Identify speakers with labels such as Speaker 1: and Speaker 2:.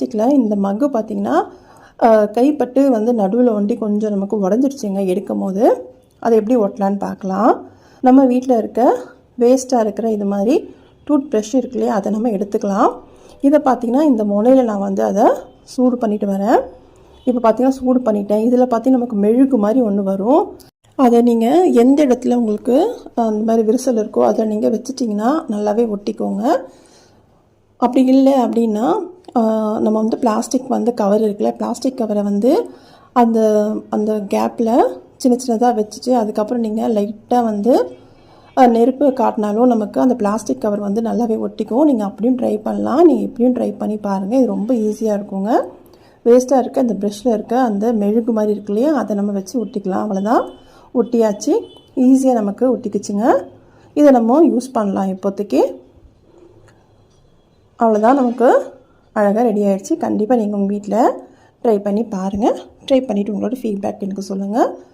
Speaker 1: பிளாஸ்டிக்கில் இந்த மக்கு பார்த்திங்கன்னா கைப்பட்டு வந்து நடுவில் ஒண்டி கொஞ்சம் நமக்கு உடஞ்சிருச்சுங்க எடுக்கும் போது அதை எப்படி ஒட்டலான்னு பார்க்கலாம் நம்ம வீட்டில் இருக்க வேஸ்ட்டாக இருக்கிற இது மாதிரி டூத் ப்ரஷ் இருக்கு இல்லையா அதை நம்ம எடுத்துக்கலாம். இதை பார்த்திங்கன்னா இந்த முனையில் நான் வந்து அதை சூடு பண்ணிட்டு வரேன். இப்போ பார்த்தீங்கன்னா சூடு பண்ணிட்டேன். இதில் பார்த்தீங்கன்னா நமக்கு மெழுகு மாதிரி ஒன்று வரும். அதை நீங்கள் எந்த இடத்துல உங்களுக்கு அந்த மாதிரி விரிசல் இருக்கோ அதை நீங்கள் வச்சிட்டிங்கன்னா நல்லாவே ஒட்டிக்கோங்க. அப்படி இல்லை அப்படின்னா நம்ம வந்து பிளாஸ்டிக் வந்து கவர் இருக்குல்ல பிளாஸ்டிக் கவரை வந்து அந்த அந்த கேப்பில் சின்ன சின்னதாக வச்சுட்டு அதுக்கப்புறம் நீங்கள் லைட்டாக வந்து நெருப்பு காட்டினாலும் நமக்கு அந்த பிளாஸ்டிக் கவர் வந்து நல்லாவே ஒட்டிக்கும். நீங்கள் அப்படியும் ட்ரை பண்ணலாம். நீங்கள் இப்படியும் ட்ரை பண்ணி பாருங்கள் இது ரொம்ப ஈஸியாக இருக்குங்க. வேஸ்ட்டாக இருக்க அந்த ப்ரெஷ்ஷில் இருக்க அந்த மெழுகு மாதிரி இருக்கு இல்லையா அதை நம்ம வச்சு ஒட்டிக்கலாம். அவ்வளோதான் ஒட்டியாச்சு. ஈஸியாக நமக்கு ஒட்டிக்குச்சுங்க. இதை நம்ம யூஸ் பண்ணலாம் இப்போதைக்கு. அவ்வளோதான் நமக்கு அழகாக ரெடி ஆயிடுச்சு. கண்டிப்பாக நீங்கள் உங்கள் வீட்டில் ட்ரை பண்ணி பாருங்கள் ட்ரை பண்ணிவிட்டு உங்களோட ஃபீட்பேக் எனக்கு சொல்லுங்கள்